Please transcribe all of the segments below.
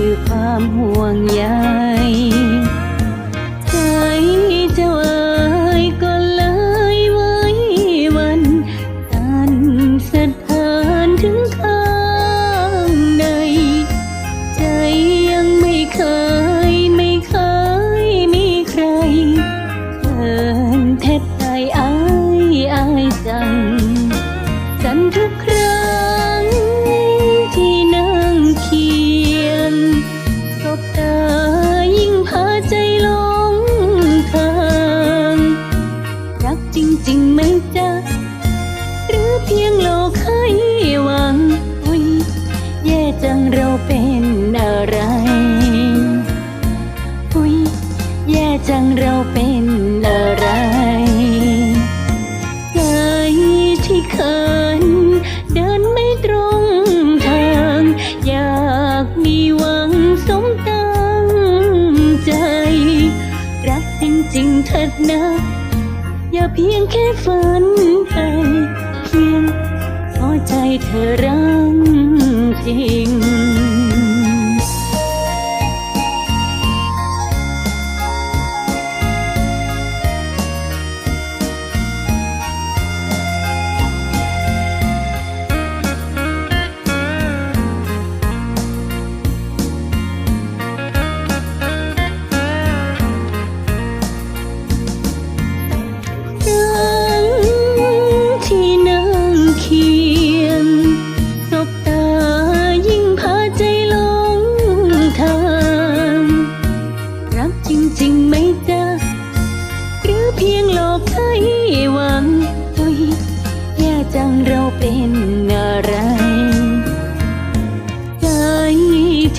คือความห่วงใยใจเจ้าเอ๋ยก็เลยไว้วันตันสะเทือนถึงข้างใน ใจยังไม่เคยไม่เคยมีใครเอินแทบตาอายอายจัง สันทุกครั้ ยังโลกให้หวังวิแย่จังเราเป็นอะไรวิแย่จังเราเป็นอะไรใจที่เคยเดินไม่ตรงทาง อยากมีหวังสมตั้งใจ รักจริงๆเถิดนะ อย่าเพียงแค่ฝันไป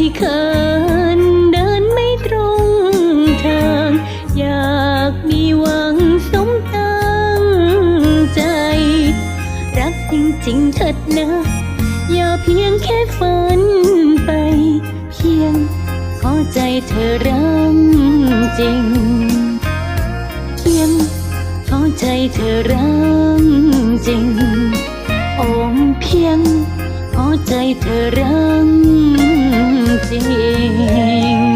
ที่เขินเดินไม่ตรงทาง อยากมีหวังสมตั้งใจ รักจริงๆเถิดนะ อย่าเพียงแค่ฝันไป เพียงขอใจเธอรักจริง เพียงขอใจเธอรักจริง โอมเพียงขอใจเธอรัก ริง